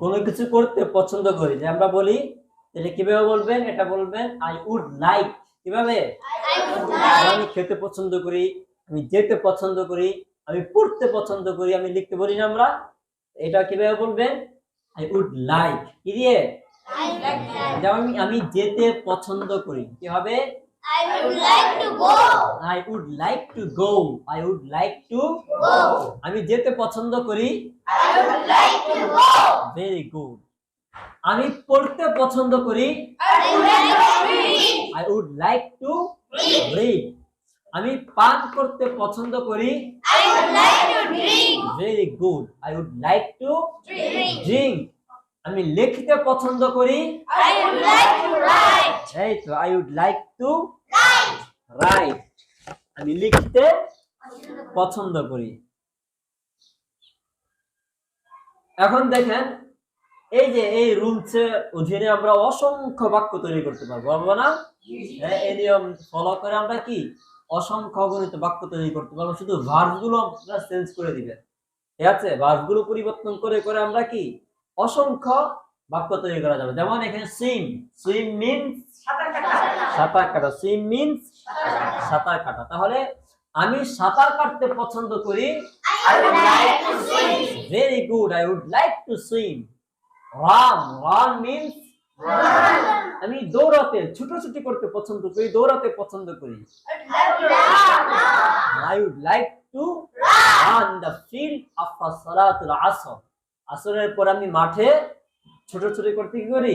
কোনো কিছু করতে পছন্দ করি যে আমরা বলি এটা কীভাবে বলবেন? এটা বলবেন আই উড লাইক কীভাবে? আমি খেতে পছন্দ করি আমি যেতে পছন্দ করি আমি পড়তে পছন্দ করি আমি লিখতে বলি না আমরা। এটা কীভাবে বলবেন? আই উড লাইক কি দিয়ে? যেমন আমি আমি যেতে পছন্দ করি। কি হবে? I would like to go. I would like to go I would like to Go. আমি যেতে পছন্দ করি I would like to go. Very good আমি পড়তে পছন্দ করি I would like to read. I would like to Read. আমি পান করতে পছন্দ করি I would like to drink. Very good I would like to Drink. আমি লিখতে পছন্দ করি। I would like to write. এই তো I would like to Write. Right আমি লিখতে পছন্দ করি। এখন দেখেন এই যে এই রুলস এর অধীনে আমরা অসংখ্য বাক্য তৈরি করতে পারব পারব না? হ্যাঁ, এই নিয়ম ফলো করে আমরা কি? অসংখ্য গণিত বাক্য তৈরি করতে পারব শুধু ভার্বগুলো আমরা চেঞ্জ করে দিবেন। ঠিক আছে? ভার্বগুলো পরিবর্তন করে করে আমরা কি? অসংখ্য বাক্য তৈরি করা যাবে। যেমন এখানে সুইম সুইম মিনস সাঁতার কাটা। সুইম মিনস সাঁতার কাটা। তাহলে আমি সাঁতার কাটতে পছন্দ করি. Very good I would like to swim run run means আমি দৌড়াতে ছুটোছুটি করতে পছন্দ করি দৌড়াতে পছন্দ করি। I would like to run the field after সালাতুল আসর আসরের পর আমি মাঠে ছোটাছুটি করতে কি করি?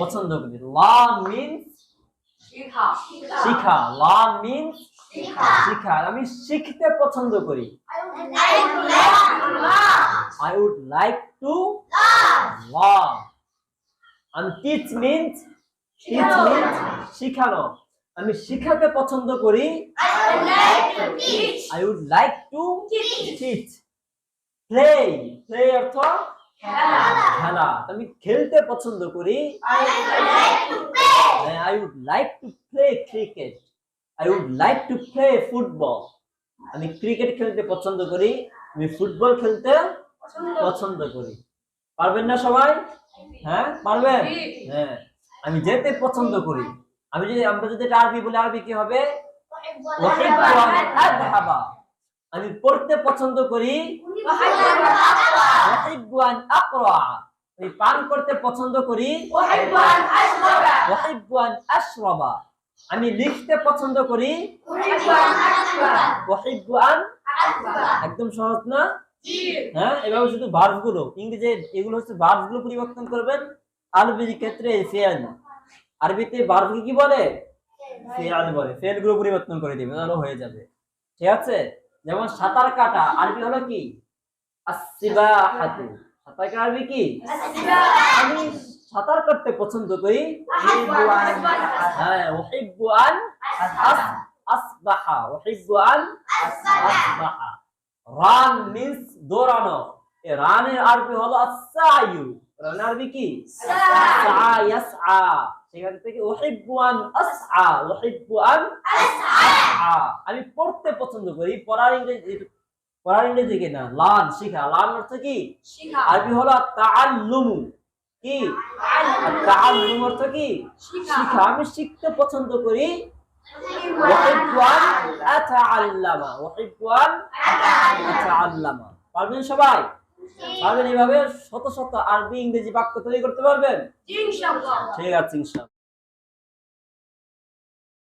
পছন্দ করি। লার্ন মিনস শিখা। লার্ন মিনস শিখা। আমি শিখতে পছন্দ করি. I would like to. Learn আমি টিচ মিনস টিচ মিনস শিখানো আমি শিখাতে পছন্দ করি. I would like to. Teach play play অর্থ খেলা। খেলা। আমি খেলতে পছন্দ করি। I would like to play. I would like to play cricket I would like to play football আমি ক্রিকেট খেলতে পছন্দ করি। আমি ফুটবল খেলতে পছন্দ করি। পারবেন না সবাই? হ্যাঁ? পারবেন? হ্যাঁ। আমি যেতে পছন্দ করি। আমি যদি আমরা যদি এটা আরবি বলি আরবি কি হবে? আমি পড়তে পছন্দ করি। আকরা। আমি পান করতে পছন্দ করি। আশরাবা। আমি লিখতে পছন্দ করি। একদম সহজ না? হ্যাঁ এভাবে শুধু ভার্বগুলো ইংরেজি এগুলো হচ্ছে ভার্বগুলো পরিবর্তন করবেন। আরবির ক্ষেত্রে ফেল। আরবিতে ভার্ভ কি বলে? ফেল বলে। ফেলগুলো পরিবর্তন করে দিবেন তাহলে হয়ে যাবে। ঠিক আছে? যেমন সাঁতার কাটা আরবি হলো কি? সাঁতার কি? আমি সাঁতার কাটতে পছন্দ করি। হ্যাঁ ওহিব্বু আন আসবাহা। ওহিব্বু আন আসবাহা। রান মিন্স দৌড়ানো। এ রানের আরবি হলো আসায়ু রানের আরবি কি? সেখান থেকে উহিব্বু আন আসআ। উহিব্বু আন আসআ। আমি পড়তে পছন্দ করি। পড়ার ইংরেজি না লান শিখা। লান অর্থ কি? আরবি হলো তাআল্লুমু কি? তাআল্লুম অর্থ কি? শিখা। আমি শিখতে পছন্দ করি পারবেন সবাই? পারবেন এইভাবে শত শত আরবি ইংরেজি বাক্য তৈরি করতে পারবেন? ঠিক আছে